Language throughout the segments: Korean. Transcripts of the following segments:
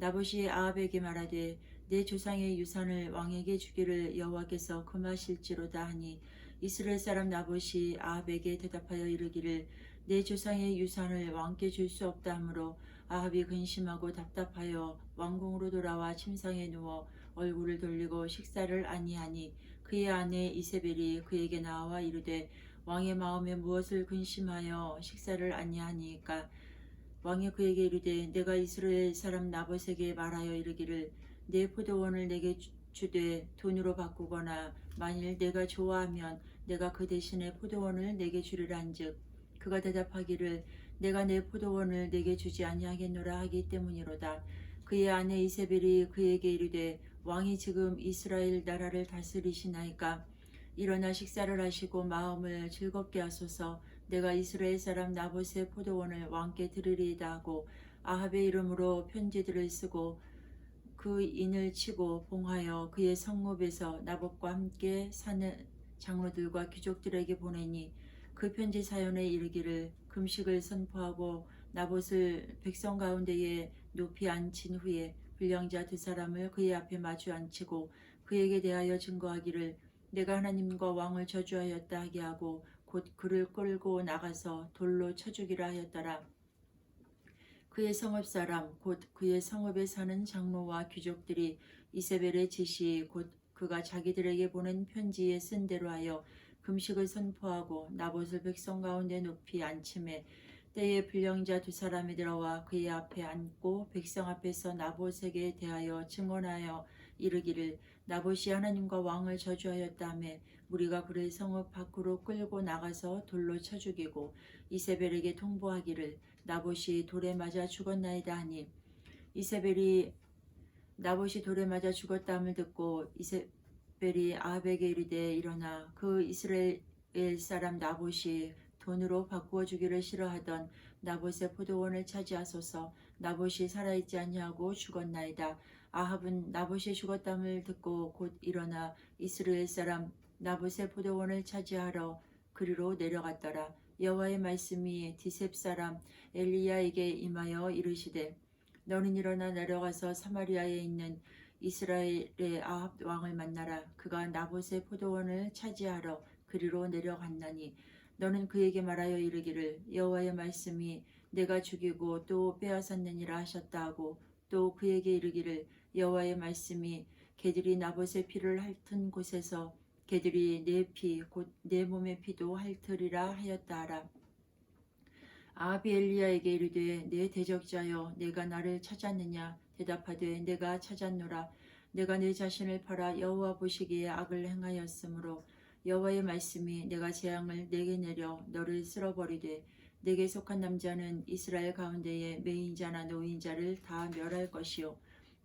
나봇이 아합에게 말하되 내 조상의 유산을 왕에게 주기를 여호와께서 금하실지로다 하니 이스라엘 사람 나봇이 아합에게 대답하여 이르기를 내 조상의 유산을 왕께 줄 수 없다 하므로 아합이 근심하고 답답하여 왕궁으로 돌아와 침상에 누워 얼굴을 돌리고 식사를 아니하니 그의 아내 이세벨이 그에게 나와 이르되 왕의 마음에 무엇을 근심하여 식사를 아니하니까 왕이 그에게 이르되 내가 이스라엘 사람 나봇에게 말하여 이르기를 내 포도원을 내게 주- 주되 돈으로 바꾸거나 만일 내가 좋아하면 내가 그 대신에 포도원을 내게 주리란즉 그가 대답하기를 내가 내 포도원을 내게 주지 아니하겠노라 하기 때문이로다. 그의 아내 이세벨이 그에게 이르되 왕이 지금 이스라엘 나라를 다스리시나이까? 일어나 식사를 하시고 마음을 즐겁게 하소서 내가 이스라엘 사람 나봇의 포도원을 왕께 드리리이다 하고 아합의 이름으로 편지들을 쓰고 그 인을 치고 봉하여 그의 성읍에서 나봇과 함께 사는 장로들과 귀족들에게 보내니 그 편지 사연에 이르기를 금식을 선포하고 나봇을 백성 가운데에 높이 앉힌 후에 불량자 두 사람을 그의 앞에 마주 앉히고 그에게 대하여 증거하기를 내가 하나님과 왕을 저주하였다 하게 하고 곧 그를 끌고 나가서 돌로 쳐 죽이라 하였더라. 그의 성읍 사람 곧 그의 성읍에 사는 장로와 귀족들이 이세벨의 지시 곧 그가 자기들에게 보낸 편지에 쓴 대로 하여 금식을 선포하고 나봇을 백성 가운데 높이 앉힘에 때에 불량자 두 사람이 들어와 그의 앞에 앉고 백성 앞에서 나봇에게 대하여 증언하여 이르기를 나봇이 하나님과 왕을 저주하였다며 우리가 그를 성읍 밖으로 끌고 나가서 돌로 쳐 죽이고 이세벨에게 통보하기를 나봇이 돌에 맞아 죽었나이다 하니 이세벨이 나봇이 돌에 맞아 죽었다함을 듣고 이세벨이 아합에게 이르되 일어나 그 이스라엘 사람 나봇이 돈으로 바꾸어 주기를 싫어하던 나봇의 포도원을 차지하소서. 나봇이 살아있지 아니하고 죽었나이다. 아합은 나봇이 죽었다함을 듣고 곧 일어나 이스라엘 사람 나봇의 포도원을 차지하러 그리로 내려갔더라. 여호와의 말씀이 디셉 사람 엘리야에게 임하여 이르시되 너는 일어나 내려가서 사마리아에 있는 이스라엘의 아합 왕을 만나라. 그가 나봇의 포도원을 차지하러 그리로 내려갔나니 너는 그에게 말하여 이르기를 여호와의 말씀이 내가 죽이고 또 빼앗았느니라 하셨다 하고 또 그에게 이르기를 여호와의 말씀이 개들이 나봇의 피를 핥은 곳에서 개들이 내 피 곧 내 몸의 피도 핥으리라 하였다 하라. 아합이 엘리야에게 이르되 내 대적자여 내가 나를 찾았느냐? 대답하되 내가 찾았노라. 내가 내 자신을 팔아 여호와 보시기에 악을 행하였으므로 여호와의 말씀이 내가 재앙을 내게 내려 너를 쓸어버리되 내게 속한 남자는 이스라엘 가운데에 매인자나 노인자를 다 멸할 것이요.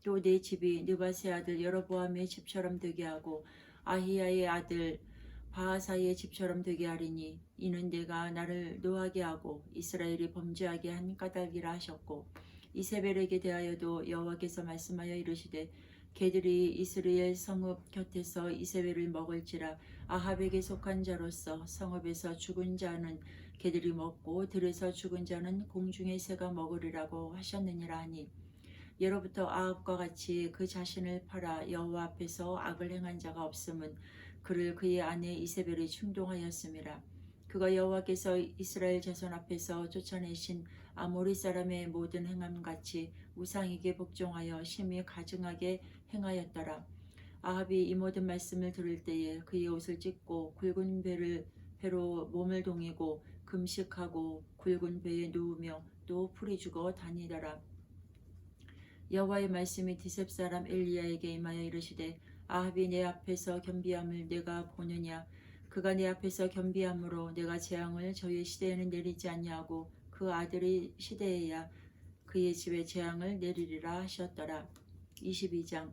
또 내 집이 느바세 아들 여로보암의 집처럼 되게 하고 아히야의 아들 바하사의 집처럼 되게 하리니 이는 내가 나를 노하게 하고 이스라엘이 범죄하게 한 까닭이라 하셨고 이세벨에게 대하여도 여호와께서 말씀하여 이르시되 개들이 이스라엘 성읍 곁에서 이세벨을 먹을지라 아합에게 속한 자로서 성읍에서 죽은 자는 개들이 먹고 들에서 죽은 자는 공중의 새가 먹으리라고 하셨느니라 하니 예로부터 아합과 같이 그 자신을 팔아 여호와 앞에서 악을 행한 자가 없음은 그를 그의 아내 이세벨이 충동하였음이라. 그가 여호와께서 이스라엘 자손 앞에서 쫓아내신 아모리 사람의 모든 행함 같이 우상에게 복종하여 심히 가증하게 행하였더라. 아합이 이 모든 말씀을 들을 때에 그의 옷을 찢고 굵은 배를 배로 몸을 동이고 금식하고 굵은 배에 누우며 또 풀이 죽어 다니더라 여호와의 말씀이 디셉 사람 엘리야에게 임하여 이르시되 아합이 내 앞에서 겸비함을 내가 보느냐? 그가 내 앞에서 겸비함으로 내가 재앙을 저의 시대에는 내리지 아니하고 그 아들의 시대에야 그의 집에 재앙을 내리리라 하셨더라. 22장.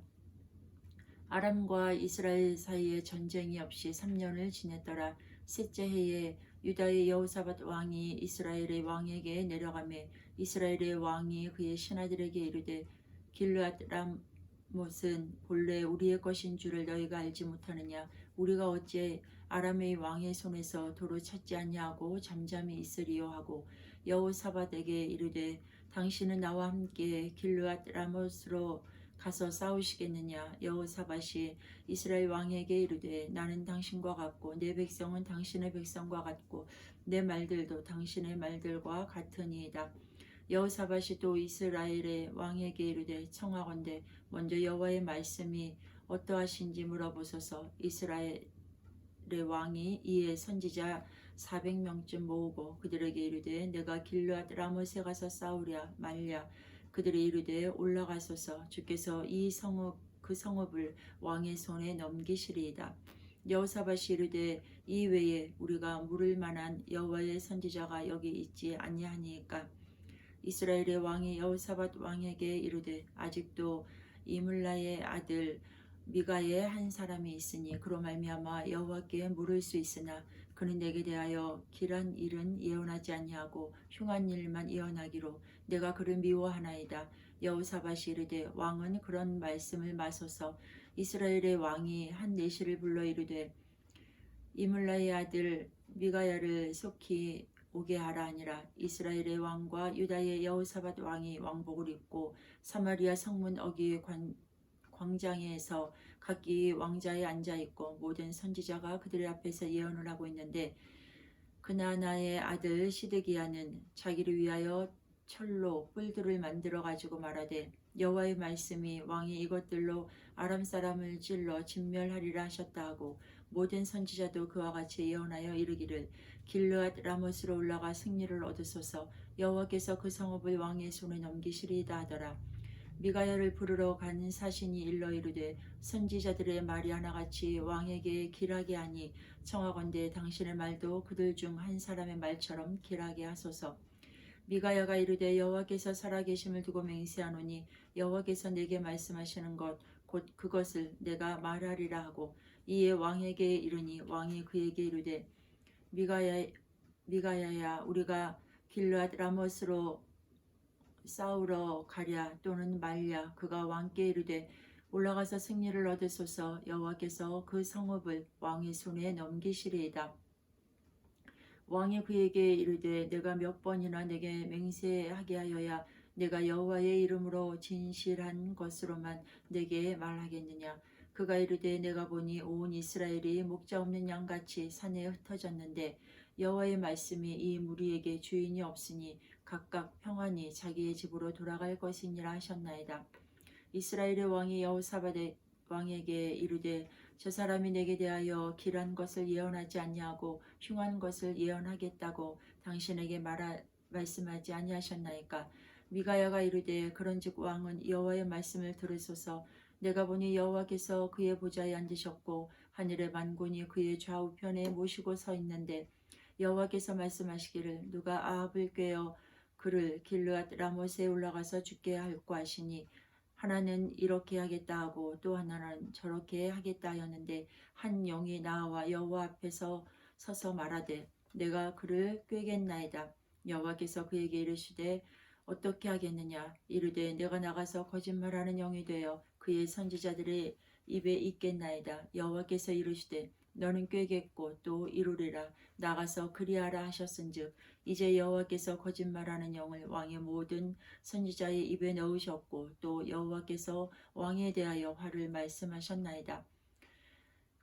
아람과 이스라엘 사이에 전쟁이 없이 3년을 지냈더라. 셋째 해에 유다의 여호사밧 왕이 이스라엘의 왕에게 내려가매 이스라엘의 왕이 그의 신하들에게 이르되 길르앗 람못은 본래 우리의 것인 줄을 너희가 알지 못하느냐? 우리가 어찌 아람의 왕의 손에서 도로 찾지 않냐고 잠잠히 있으리요? 하고 여호사밧에게 이르되 당신은 나와 함께 길르앗 라못으로 가서 싸우시겠느냐? 여호사밧이 이스라엘 왕에게 이르되 나는 당신과 같고 내 백성은 당신의 백성과 같고 내 말들도 당신의 말들과 같으니이다 여호사밧이 또 이스라엘의 왕에게 이르되 청하건대 먼저 여호와의 말씀이 어떠하신지 물어보소서. 이스라엘의 왕이 이에 선지자 400명쯤 모으고 그들에게 이르되 내가 길르앗 라못에 가서 싸우랴 말랴. 그들이 이르되 올라가소서. 주께서 이 성읍 그 성읍을 왕의 손에 넘기시리이다. 여호사밧이 이르되 이 외에 우리가 물을 만한 여호와의 선지자가 여기 있지 아니하니까 이스라엘의 왕이 여호사밧 왕에게 이르되 아직도 이물라의 아들 미가의 한 사람이 있으니 그로 말미암아 여호와께 물을 수 있으나 그는 내게 대하여 길한 일은 예언하지 아니하고 흉한 일만 예언하기로 내가 그를 미워하나이다. 여호사밧이 이르되 왕은 그런 말씀을 마소서 이스라엘의 왕이 한 내시를 불러 이르되 이물라의 아들 미가야를 속히 오게 하라 하니라 이스라엘의 왕과 유다의 여호사밧 왕이 왕복을 입고 사마리아 성문 어귀의 관, 광장에서 각기 왕자에 앉아 있고 모든 선지자가 그들의 앞에서 예언을 하고 있는데 그나나의 아들 시드기야는 자기를 위하여 철로 뿔들을 만들어 가지고 말하되 여호와의 말씀이 왕이 이것들로 아람 사람을 찔러 진멸하리라 하셨다 하고 모든 선지자도 그와 같이 예언하여 이르기를 길르앗 라못으로 올라가 승리를 얻으소서. 여호와께서 그 성읍을 왕의 손에 넘기시리이다 하더라. 미가야를 부르러 간 사신이 일러 이르되 선지자들의 말이 하나같이 왕에게 길하게 하니 청하건대 당신의 말도 그들 중 한 사람의 말처럼 길하게 하소서. 미가야가 이르되 여호와께서 살아계심을 두고 맹세하노니 여호와께서 내게 말씀하시는 것 곧 그것을 내가 말하리라 하고 이에 왕에게 이르니 왕이 그에게 이르되 미가야 미가야야 우리가 길르앗 라못으로 싸우러 가랴 또는 말랴. 그가 왕께 이르되 올라가서 승리를 얻으소서. 여호와께서 그 성읍을 왕의 손에 넘기시리이다. 왕이 그에게 이르되 내가 몇 번이나 내게 맹세하게 하여야 내가 여호와의 이름으로 진실한 것으로만 내게 말하겠느냐 그가 이르되 내가 보니 온 이스라엘이 목자 없는 양같이 산에 흩어졌는데 여호와의 말씀이 이 무리에게 주인이 없으니 각각 평안히 자기의 집으로 돌아갈 것이니라 하셨나이다. 이스라엘의 왕이 여호사밧의 왕에게 이르되 저 사람이 내게 대하여 길한 것을 예언하지 아니하고 흉한 것을 예언하겠다고 당신에게 말하, 말씀하지 아니하셨나이까 미가야가 이르되 그런즉 왕은 여호와의 말씀을 들으소서 내가 보니 여호와께서 그의 보좌에 앉으셨고 하늘의 만군이 그의 좌우편에 모시고 서 있는데 여호와께서 말씀하시기를 누가 아합을 꾀어 그를 길르앗 라못에 올라가서 죽게 할까 하시니 하나는 이렇게 하겠다 하고 또 하나는 저렇게 하겠다 하였는데 한 영이 나와 여호와 앞에서 서서 말하되 내가 그를 꾀겠나이다. 여호와께서 그에게 이르시되 어떻게 하겠느냐? 이르되 내가 나가서 거짓말하는 영이 되어 그의 선지자들의 입에 있겠나이다. 여호와께서 이르시되 너는 꾀겠고 또 이루리라. 나가서 그리하라 하셨은즉 이제 여호와께서 거짓말하는 영을 왕의 모든 선지자의 입에 넣으셨고 또 여호와께서 왕에 대하여 화를 말씀하셨나이다.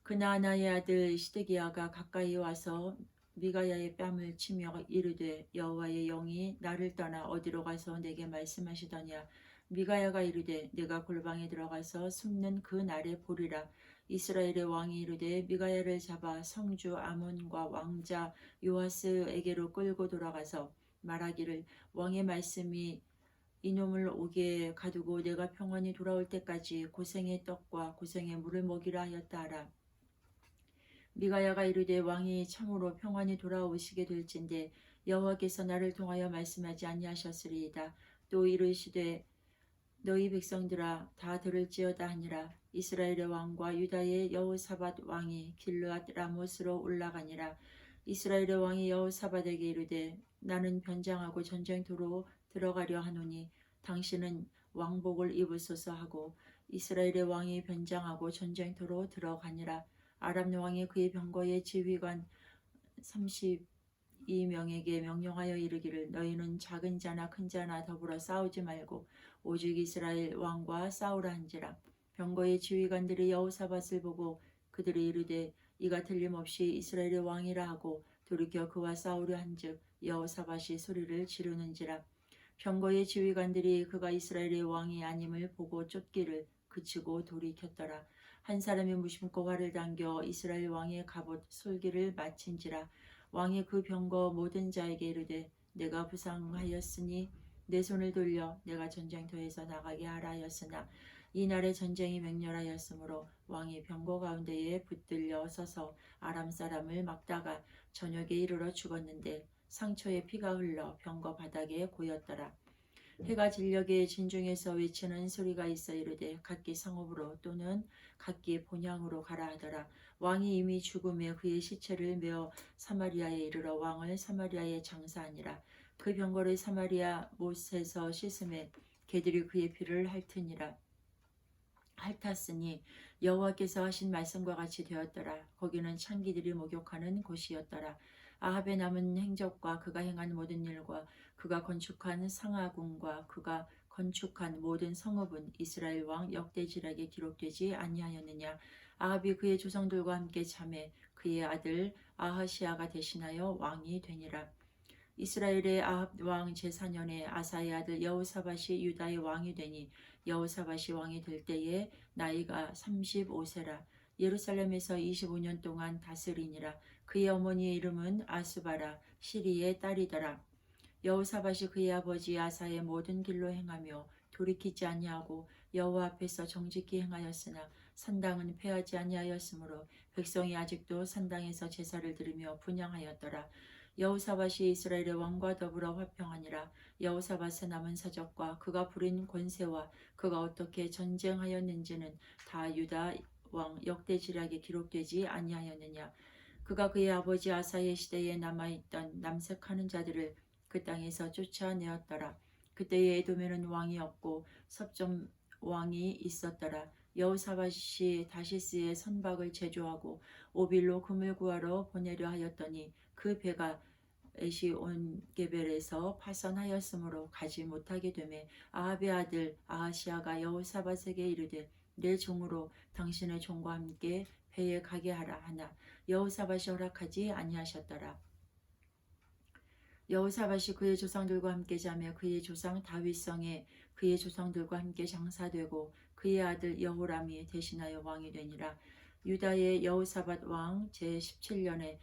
그나나의 아들 시드기야가 가까이 와서 미가야의 뺨을 치며 이르되 여호와의 영이 나를 떠나 어디로 가서 내게 말씀하시더냐 미가야가 이르되 내가 골방에 들어가서 숨는 그 날에 보리라 이스라엘의 왕이 이르되 미가야를 잡아 성주 아몬과 왕자 요아스에게로 끌고 돌아가서 말하기를 왕의 말씀이 이놈을 오게 가두고 내가 평안히 돌아올 때까지 고생의 떡과 고생의 물을 먹이라 하였다 하라. 미가야가 이르되 왕이 참으로 평안히 돌아오시게 될진데 여호와께서 나를 통하여 말씀하지 아니하셨으리이다. 또 이르시되 너희 백성들아 다 들을지어다 하니라. 이스라엘의 왕과 유다의 여호사밧 왕이 길르앗 라못으로 올라가니라. 이스라엘의 왕이 여호사밧에게 이르되 나는 변장하고 전쟁터로 들어가려 하노니 당신은 왕복을 입으소서 하고 이스라엘의 왕이 변장하고 전쟁터로 들어가니라. 아람 왕이 그의 병거의 지휘관 32명에게 명령하여 이르기를 너희는 작은 자나 큰 자나 더불어 싸우지 말고 오직 이스라엘 왕과 싸우라 한지라. 병거의 지휘관들이 여호사밧을 보고 그들이 이르되 이가 틀림없이 이스라엘의 왕이라 하고 돌이켜 그와 싸우려 한즉 여호사밧이 소리를 지르는지라. 병거의 지휘관들이 그가 이스라엘의 왕이 아님을 보고 쫓기를 그치고 돌이켰더라. 한 사람이 무심코 활을 당겨 이스라엘 왕의 갑옷 솔기를 마친지라 왕이 그 병거 모든 자에게 이르되 내가 부상하였으니 내 손을 돌려 내가 전쟁터에서 나가게 하라 하였으나 이날의 전쟁이 맹렬하였으므로 왕이 병거 가운데에 붙들려 서서 아람 사람을 막다가 저녁에 이르러 죽었는데 상처에 피가 흘러 병거 바닥에 고였더라. 해가 진력에 진중에서 외치는 소리가 있어 이르되 각기 성읍으로 또는 각기 본향으로 가라 하더라. 왕이 이미 죽음에 그의 시체를 메어 사마리아에 이르러 왕을 사마리아에 장사하니라. 그 병거를 사마리아 못에서 씻음에 개들이 그의 피를 핥으니라. 핥았으니 여호와께서 하신 말씀과 같이 되었더라. 거기는 창기들이 목욕하는 곳이었더라. 아합의 남은 행적과 그가 행한 모든 일과 그가 건축한 상하궁과 그가 건축한 모든 성읍은 이스라엘 왕 역대지락에 기록되지 아니하였느냐. 아합이 그의 조상들과 함께 잠에 그의 아들 아하시아가 대신하여 왕이 되니라. 이스라엘의 아합 왕 제4년에 아사의 아들 여호사밧이 유다의 왕이 되니 여호사밧이 왕이 될 때에 나이가 35세라 예루살렘에서 25년 동안 다스리니라 그의 어머니의 이름은 아스바라 시리의 딸이더라 여호사밧이 그의 아버지 아사의 모든 길로 행하며 돌이키지 아니하고 여호와 앞에서 정직히 행하였으나 산당은 패하지 아니하였으므로 백성이 아직도 산당에서 제사를 드리며 분양하였더라. 여호사밧이 이스라엘의 왕과 더불어 화평하니라. 여호사밧의 남은 사적과 그가 부린 권세와 그가 어떻게 전쟁하였는지는 다 유다 왕 역대지략에 기록되지 아니하였느냐. 그가 그의 아버지 아사의 시대에 남아있던 남색하는 자들을 그 땅에서 쫓아내었더라. 그때에 에도메는 왕이 없고 섭점 왕이 있었더라. 여호사밧이 다시스의 선박을 제조하고 오빌로 금을 구하러 보내려 하였더니 그 배가 에시온 게벨에서 파선하였으므로 가지 못하게 되매 아합의 아들 아하시아가 여호사밧에게 이르되 내 종으로 당신의 종과 함께 배에 가게 하라 하나. 여호사밧이 허락하지 아니하셨더라. 여호사밧이 그의 조상들과 함께 자며 그의 조상 다윗성에 그의 조상들과 함께 장사되고 그의 아들 여호람이 대신하여 왕이 되니라. 유다의 여호사밧 왕 제17년에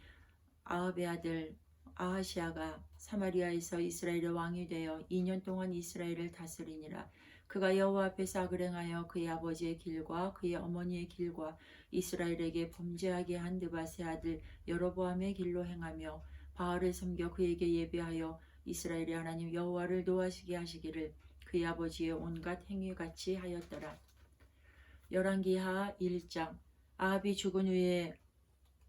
아합의 아들 아하시아가 사마리아에서 이스라엘의 왕이 되어 2년 동안 이스라엘을 다스리니라. 그가 여호와 앞에서 악을 행하여 그의 아버지의 길과 그의 어머니의 길과 이스라엘에게 범죄하게 한 느바세 아들 여로보암의 길로 행하며 바알을 섬겨 그에게 예배하여 이스라엘의 하나님 여호와를 노하시게 하시기를 그의 아버지의 온갖 행위같이 하였더라. 열왕기하 1장 아합이 죽은 후에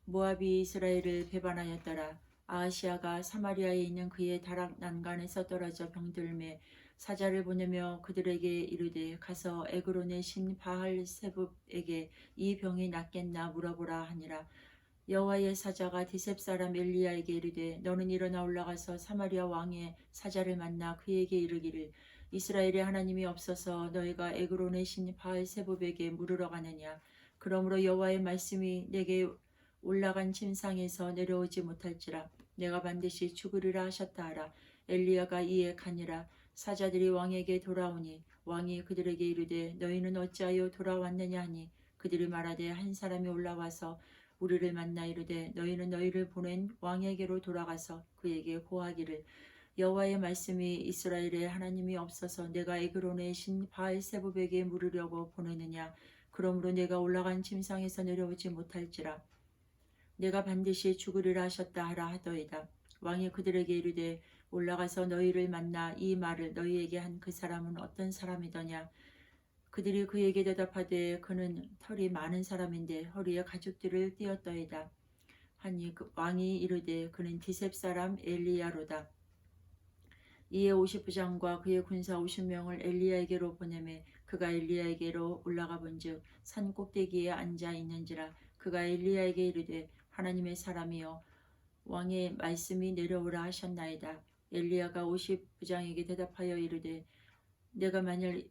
모압이 이스라엘을 배반하였더라. 아하시아가 사마리아에 있는 그의 다락 난간에서 떨어져 병들매 사자를 보내며 그들에게 이르되 가서 에그론의 신 바할 세붑에게 이 병이 낫겠나 물어보라 하니라. 여호와의 사자가 디셉 사람 엘리야에게 이르되 너는 일어나 올라가서 사마리아 왕의 사자를 만나 그에게 이르기를 이스라엘의 하나님이 없어서 너희가 에그론의 신 바알 세붑에게 물으러 가느냐? 그러므로 여호와의 말씀이 내게 올라간 침상에서 내려오지 못할지라. 내가 반드시 죽으리라 하셨다 하라. 엘리야가 이에 가니라. 사자들이 왕에게 돌아오니 왕이 그들에게 이르되 너희는 어찌하여 돌아왔느냐 하니? 그들이 말하되 한 사람이 올라와서 우리를 만나 이르되 너희는 너희를 보낸 왕에게로 돌아가서 그에게 고하기를. 여호와의 말씀이 이스라엘의 하나님이 없어서 내가 에그론의 신 바알 세붑에게 물으려고 보내느냐? 그러므로 내가 올라간 침상에서 내려오지 못할지라. 내가 반드시 죽으리라 하셨다 하라 하더이다. 왕이 그들에게 이르되 올라가서 너희를 만나 이 말을 너희에게 한 그 사람은 어떤 사람이더냐 그들이 그에게 대답하되 그는 털이 많은 사람인데 허리에 가죽들을 띄었더이다. 하니 그 왕이 이르되 그는 디셉 사람 엘리야로다. 이에 50부장과 그의 군사 50명을 엘리야에게로 보내매 그가 엘리야에게로 올라가 본즉 산 꼭대기에 앉아 있는지라 그가 엘리야에게 이르되 하나님의 사람이여 왕의 말씀이 내려오라 하셨나이다. 엘리야가 50부장에게 대답하여 이르되 내가 만일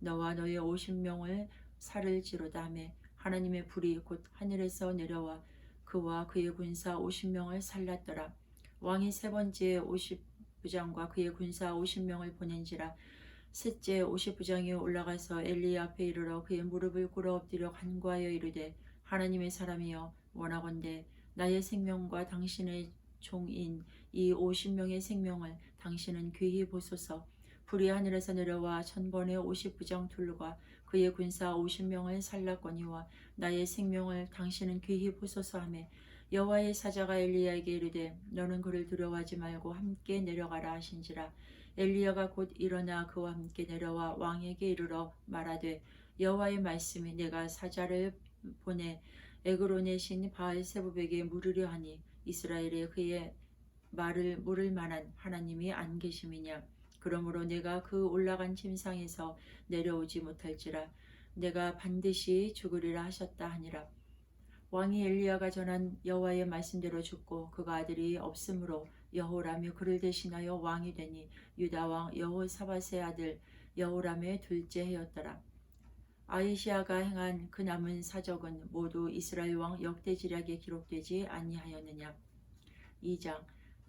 너와 너의 50명을 살을 지로다 하며 하나님의 불이 곧 하늘에서 내려와 그와 그의 군사 50명을 살랐더라. 왕이 세 번째 50부장과 그의 군사 50명을 보낸지라. 셋째 50부장이 올라가서 엘리야 앞에 이르러 그의 무릎을 꿇어 엎드려 간구하여 이르되 하나님의 사람이여 원하건대 나의 생명과 당신의 종인 이 50명의 생명을 당신은 귀히 보소서 불이 하늘에서 내려와 천번의 50부장 둘과 그의 군사 50명을 살랐거니와 나의 생명을 당신은 귀히 보소서 하며 여호와의 사자가 엘리야에게 이르되 너는 그를 두려워하지 말고 함께 내려가라 하신지라. 엘리야가 곧 일어나 그와 함께 내려와 왕에게 이르러 말하되 여호와의 말씀이 내가 사자를 보내 에그론의 신 바알세부백에 물으려 하니 이스라엘에 그의 말을 물을 만한 하나님이 안 계심이냐 그러므로 내가 그 올라간 침상에서 내려오지 못할지라. 내가 반드시 죽으리라 하셨다 하니라. 왕이 엘리야가 전한 여호와의 말씀대로 죽고 그가 아들이 없으므로 여호람이 그를 대신하여 왕이 되니 유다 왕 여호사밧의 아들 여호람의 둘째 해였더라. 아이시아가 행한 그 남은 사적은 모두 이스라엘 왕 역대지략에 기록되지 아니하였느냐? 2장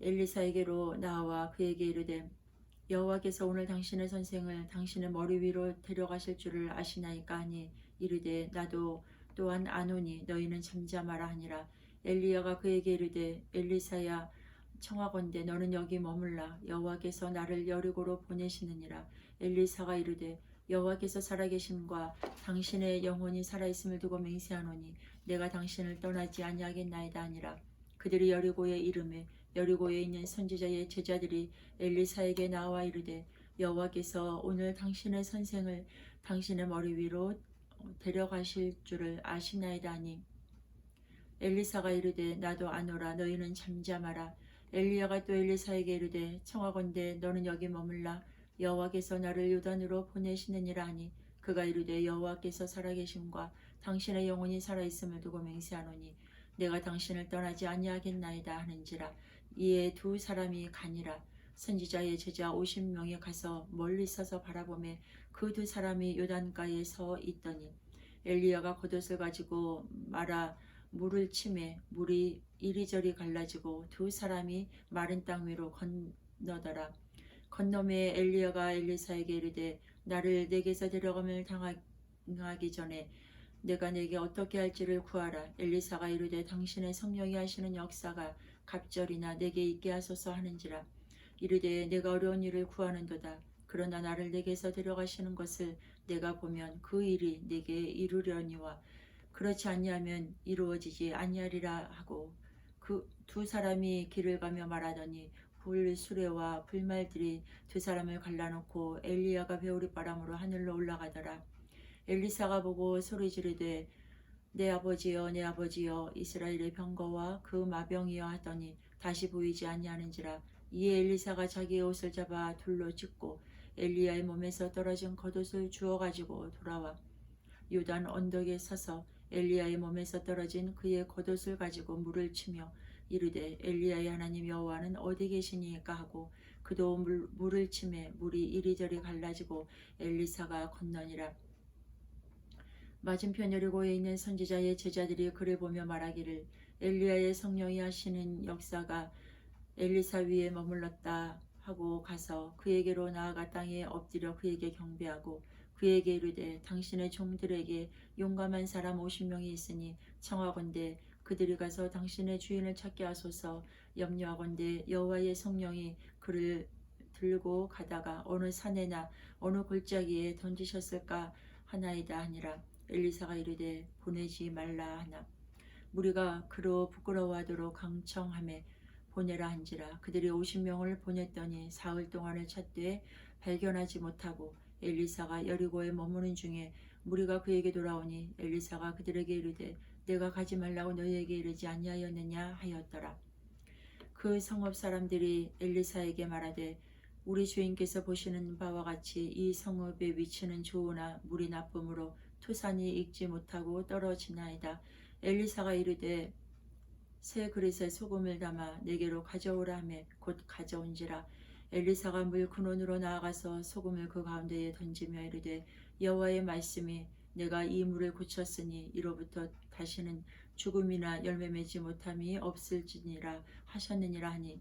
엘리사에게로 나와 그에게 이르되 여호와께서 오늘 당신의 선생을 당신의 머리 위로 데려가실 줄을 아시나이까 하니 이르되 나도 또한 아노니 너희는 잠잠하라 하니라 엘리야가 그에게 이르되 엘리사야 청하건대 너는 여기 머물라. 여호와께서 나를 여리고로 보내시느니라. 엘리사가 이르되 여호와께서 살아계심과 당신의 영혼이 살아있음을 두고 맹세하노니 내가 당신을 떠나지 아니하겠나이다 하니라. 그들이 여리고에 이름에 여리고에 있는 선지자의 제자들이 엘리사에게 나와 이르되 여호와께서 오늘 당신의 선생을 당신의 머리 위로 데려가실 줄을 아시나이다 하니. 엘리사가 이르되 나도 아노라 너희는 잠잠하라. 엘리야가 또 엘리사에게 이르되 청하건대 너는 여기 머물라. 여호와께서 나를 요단으로 보내시느니라 하니 그가 이르되 여호와께서 살아계심과 당신의 영혼이 살아있음을 두고 맹세하노니 내가 당신을 떠나지 아니하겠나이다 하는지라 이에 두 사람이 가니라. 선지자의 제자 50명이 가서 멀리 서서 바라보매 그두 사람이 요단가에 서 있더니 엘리야가 겉옷을 가지고 말아 물을 치매 물이 이리저리 갈라지고 두 사람이 마른 땅 위로 건너더라. 건너매 엘리야가 엘리사에게 이르되 나를 내게서 데려감을 당하기 전에 내가 내게 어떻게 할지를 구하라. 엘리사가 이르되 당신의 성령이 하시는 역사가 갑절이나 내게 있게 하소서 하는지라. 이르되 내가 어려운 일을 구하는도다. 그러나 나를 내게서 데려가시는 것을 내가 보면 그 일이 내게 이루려니와. 그렇지 아니하면 이루어지지 아니하리라 하고 그 두 사람이 길을 가며 말하더니 불 수레와 불말들이 두 사람을 갈라놓고 엘리야가 배우리 바람으로 하늘로 올라가더라. 엘리사가 보고 소리 지르되 내 아버지여 내 아버지여 이스라엘의 병거와 그 마병이여 하더니 다시 보이지 아니하는지라 이에 엘리사가 자기의 옷을 잡아 둘로 찢고 엘리야의 몸에서 떨어진 겉옷을 주워 가지고 돌아와 요단 언덕에 서서 엘리야의 몸에서 떨어진 그의 겉옷을 가지고 물을 치며 이르되 엘리야의 하나님 여호와는 어디 계시니까 하고 그도 물, 물을 치매 물이 이리저리 갈라지고 엘리사가 건너니라 맞은편 여리고에 있는 선지자의 제자들이 그를 보며 말하기를 엘리야의 성령이 하시는 역사가 엘리사 위에 머물렀다 하고 가서 그에게로 나아가 땅에 엎드려 그에게 경배하고 그에게 이르되 당신의 종들에게 용감한 사람 50명이 있으니 청하건대 그들이 가서 당신의 주인을 찾게 하소서. 염려하건대 여호와의 성령이 그를 들고 가다가 어느 산에나 어느 골짜기에 던지셨을까 하나이다 하니라 엘리사가 이르되 보내지 말라 하나. 무리가 그로 부끄러워하도록 강청함에 보내라 한지라. 그들이 50명을 보냈더니 사흘 동안을 찾되 발견하지 못하고 엘리사가 여리고에 머무는 중에 무리가 그에게 돌아오니 엘리사가 그들에게 이르되 내가 가지 말라고 너희에게 이르지 아니하였느냐 하였더라. 그 성읍 사람들이 엘리사에게 말하되 우리 주인께서 보시는 바와 같이 이 성읍의 위치는 좋으나 물이 나쁨으로 토산이 익지 못하고 떨어지나이다. 엘리사가 이르되 새 그릇에 소금을 담아 내게로 가져오라 하매 곧 가져온지라. 엘리사가 물 근원으로 나아가서 소금을 그 가운데에 던지며 이르되 여호와의 말씀이 내가 이 물을 고쳤으니 이로부터 다시는 죽음이나 열매 맺지 못함이 없을지니라 하셨느니라 하니.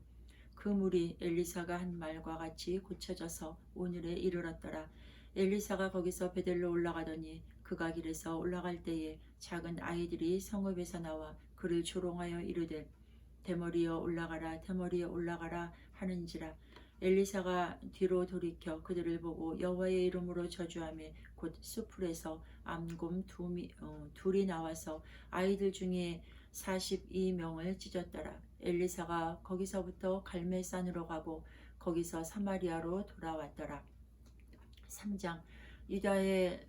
그 물이 엘리사가 한 말과 같이 고쳐져서 오늘에 이르렀더라. 엘리사가 거기서 베델로 올라가더니 그가 길에서 올라갈 때에 작은 아이들이 성읍에서 나와 그를 조롱하여 이르되 대머리여 올라가라 대머리여 올라가라 하는지라. 엘리사가 뒤로 돌이켜 그들을 보고 여호와의 이름으로 저주하며 곧 수풀에서 암곰 두 미- 어, 둘이 나와서 아이들 중에 42명을 찢었더라. 엘리사가 거기서부터 갈멜산으로 가고 거기서 사마리아로 돌아왔더라. 3장. 유다의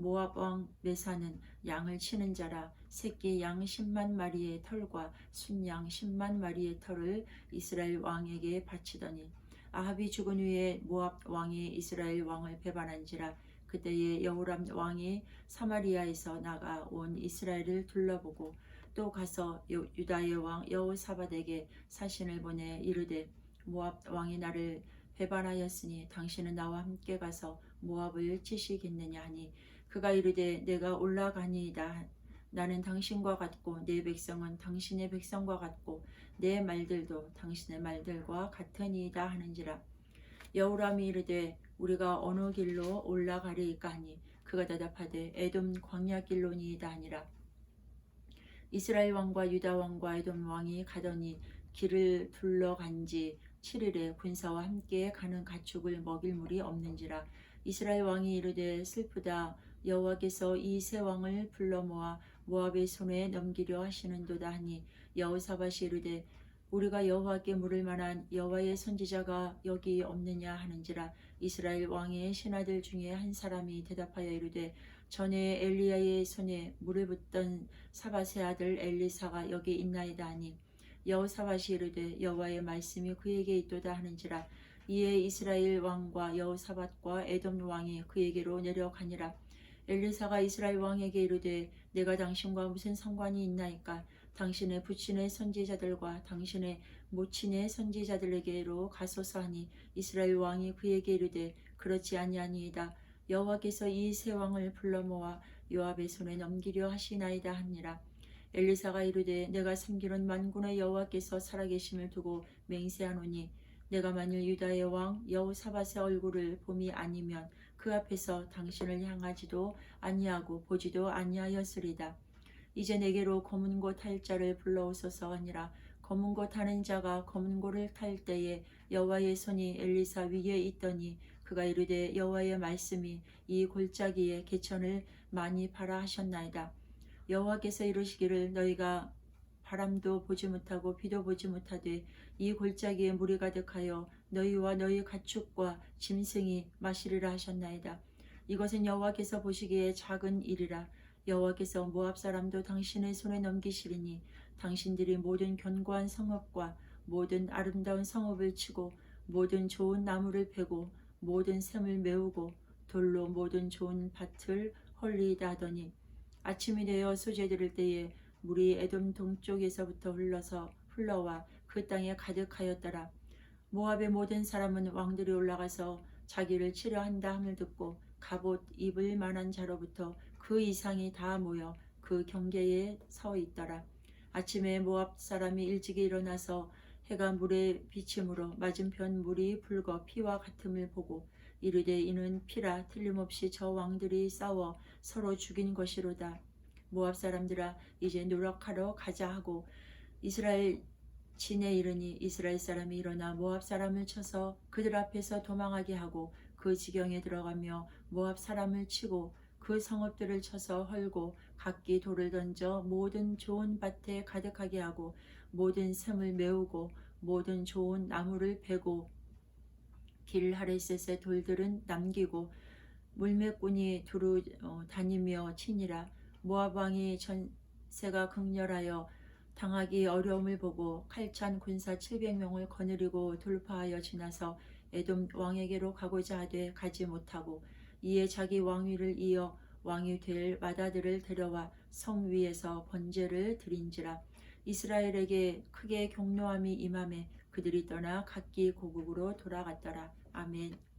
모압 왕 메사는 양을 치는 자라 새끼 양 10만 마리의 털과 순양 10만 마리의 털을 이스라엘 왕에게 바치더니 아합이 죽은 후에 모압 왕이 이스라엘 왕을 배반한지라 그때에 여호람 왕이 사마리아에서 나가 온 이스라엘을 둘러보고 또 가서 요- 유다의 왕 여호사밧에게 사신을 보내 이르되 모압 왕이 나를 배반하였으니 당신은 나와 함께 가서 모압을 치시겠느냐 하니 그가 이르되 내가 올라가니이다. 나는 당신과 같고 내 백성은 당신의 백성과 같고 내 말들도 당신의 말들과 같으니이다 하는지라. 여호람이 이르되 우리가 어느 길로 올라가리이까 하니 그가 대답하되 에돔 광야 길로니이다 하니라. 이스라엘 왕과 유다 왕과 에돔 왕이 가더니 길을 둘러간지 7일에 군사와 함께 가는 가축을 먹일 물이 없는지라. 이스라엘 왕이 이르되 슬프다 여호와께서 이세 왕을 불러 모아 모압의 손에 넘기려 하시는도다 하니 여호사밧이 이르되 우리가 여호와께 물을 만한 여호와의 선지자가 여기 없느냐 하는지라 이스라엘 왕의 신하들 중에 한 사람이 대답하여 이르되 전에 엘리야의 손에 물을 붓던 사밧의 아들 엘리사가 여기 있나이다 하니 여호사밧이 이르되 여호와의 말씀이 그에게 있도다 하는지라 이에 이스라엘 왕과 여호사밧과 에돔 왕이 그에게로 내려가니라 엘리사가 이스라엘 왕에게 이르되 내가 당신과 무슨 상관이 있나이까? 당신의 부친의 선지자들과 당신의 모친의 선지자들에게로 가소서 하니 이스라엘 왕이 그에게 이르되 그렇지 아니하니이다. 여호와께서 이 세 왕을 불러 모아 요압의 손에 넘기려 하시나이다 하니라. 엘리사가 이르되 내가 섬기는 만군의 여호와께서 살아계심을 두고 맹세하노니 내가 만일 유다의 왕 여호사밧의 얼굴을 봄이 아니면 그 앞에서 당신을 향하지도 아니하고 보지도 아니하였으리다. 이제 내게로 검은 곳탈 자를 불러오소서 하니라. 검은 곳 타는 자가 검은 곳을 탈 때에 여호와의 손이 엘리사 위에 있더니 그가 이르되 여호와의 말씀이 이 골짜기에 개천을 많이 파라 하셨나이다. 여호와께서 이르시기를 너희가 바람도 보지 못하고 비도 보지 못하되 이 골짜기에 물이 가득하여 너희와 너희 가축과 짐승이 마시리라 하셨나이다. 이것은 여호와께서 보시기에 작은 일이라 여호와께서 모압 사람도 당신의 손에 넘기시리니 당신들이 모든 견고한 성읍과 모든 아름다운 성읍을 치고 모든 좋은 나무를 베고 모든 샘을 메우고 돌로 모든 좋은 밭을 헐리이다 하더니 아침이 되어 소재 들을 때에 물이 에돔 동쪽에서부터 흘러서 흘러와 그 땅에 가득하였더라. 모압의 모든 사람은 왕들이 올라가서 자기를 치려한다 함을 듣고 갑옷 입을 만한 자로부터 그 이상이 다 모여 그 경계에 서 있더라. 아침에 모압 사람이 일찍이 일어나서 해가 물에 비침으로 맞은편 물이 붉어 피와 같음을 보고 이르되 이는 피라 틀림없이 저 왕들이 싸워 서로 죽인 것이로다. 모압 사람들아 이제 노력하러 가자 하고 이스라엘 진에 이르니 이스라엘 사람이 일어나 모압 사람을 쳐서 그들 앞에서 도망하게 하고 그 지경에 들어가며 모압 사람을 치고 그 성읍들을 쳐서 헐고 각기 돌을 던져 모든 좋은 밭에 가득하게 하고 모든 샘을 메우고 모든 좋은 나무를 베고 길 하레셋의 돌들은 남기고 물매꾼이 두루 어, 다니며 치니라. 모압 왕이 전세가 극렬하여 당하기 어려움을 보고 칼찬 군사 700명을 거느리고 돌파하여 지나서 에돔 왕에게로 가고자 하되 가지 못하고 이에 자기 왕위를 이어 왕이 될 마다들을 데려와 성 위에서 번제를 드린지라. 이스라엘에게 크게 경노함이 임함에 그들이 떠나 각기 고국으로 돌아갔더라. 아멘